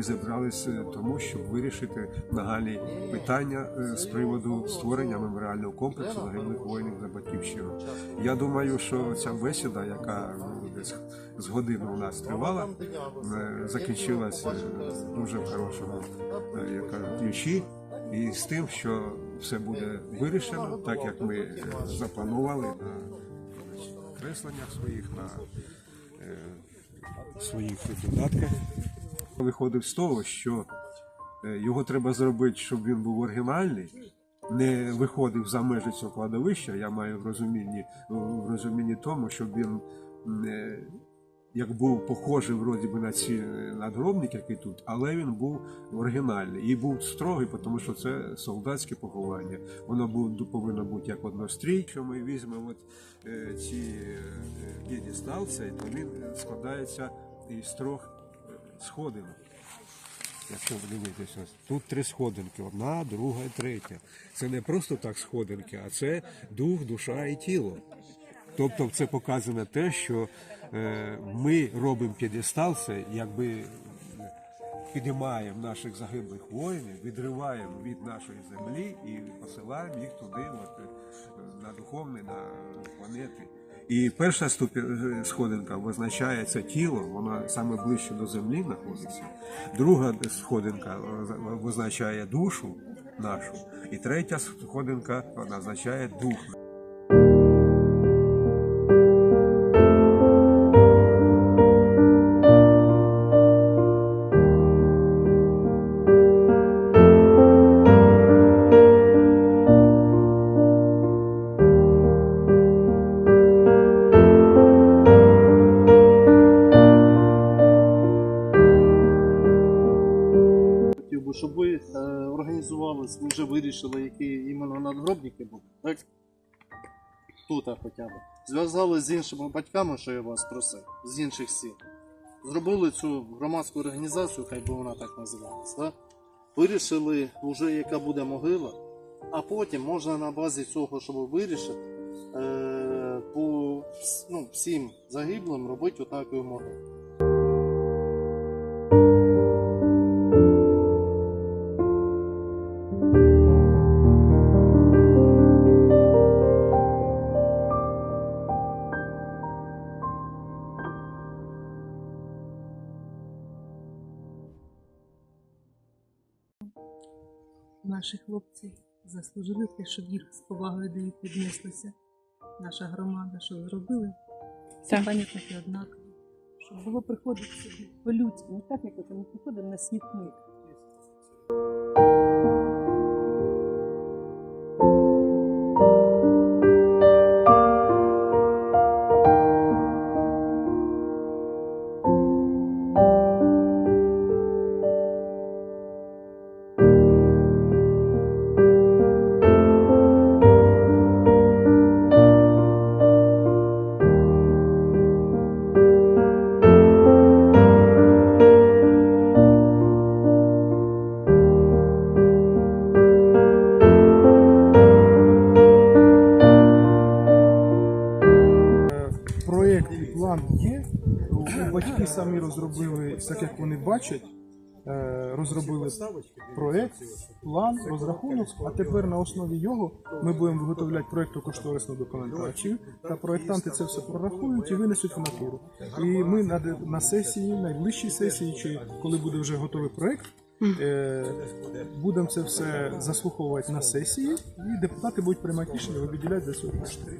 ми зібралися тому, щоб вирішити нагальні питання е, з приводу створення меморіального комплексу загиблих воїнів за батьківщину. Я думаю, що ця бесіда, яка ну, десь з години у нас тривала, е, закінчилась е, дуже в хорошому ключі. І з тим, що все буде вирішено, так як ми запланували на кресленнях своїх, на своїх додатках. Виходив з того, що е, його треба зробити, щоб він був оригінальний, не виходив за межі цього кладовища. Я маю в розумінні, в розумінні тому, щоб він е, як був похожий вроді би на ці надгробники, які тут, але він був оригінальний і був строгий, тому що це солдатське поховання. Воно повинно бути як однострій. Якщо ми візьмемо от, е, ці п'єдесталці, то він складається із трьох сходинок. Якщо ви дивитесь, тут три сходинки: одна, друга і третя. Це не просто так сходинки, а це дух, душа і тіло. Тобто це показано те, що е, ми робимо п'єдестал, це якби підіймаємо наших загиблих воїнів, відриваємо від нашої землі і посилаємо їх туди, от, е, на духовні, на планети. І перша ступі- сходинка визначає це тіло, воно саме ближче до землі знаходиться. Друга сходинка е, визначає душу нашу, і третя сходинка вона означає дух. Організувались, ви вже вирішили, які іменно надгробники будуть, так? Тут хоча б. Зв'язали з іншими батьками, що я вас просив, з інших сіл. Зробили цю громадську організацію, хай би вона так називалась, так? Вирішили вже, яка буде могила, а потім можна на базі цього, щоб вирішити, е, по ну, всім загиблим робити отаку могилу. Наші хлопці заслужили те, щоб їх з повагою до них віднеслися. Наша громада, що зробили, все пам'ятники однакові. Щоб було приходити по-людськи, не так, як ми приходимо на смітник. Проєкт і план є. Батьки самі розробили, так як вони бачать, е, розробили проєкт, план, розрахунок, а тепер на основі його ми будемо виготовляти проєкту кошторисну документацію, та проєктанти це все прорахують і винесуть в натуру. І ми на, на сесії, найближчій сесії, чи коли буде вже готовий проєкт, е, будемо це все заслуховувати на сесії, і депутати будуть приймати рішення, виділяти за цього кошти.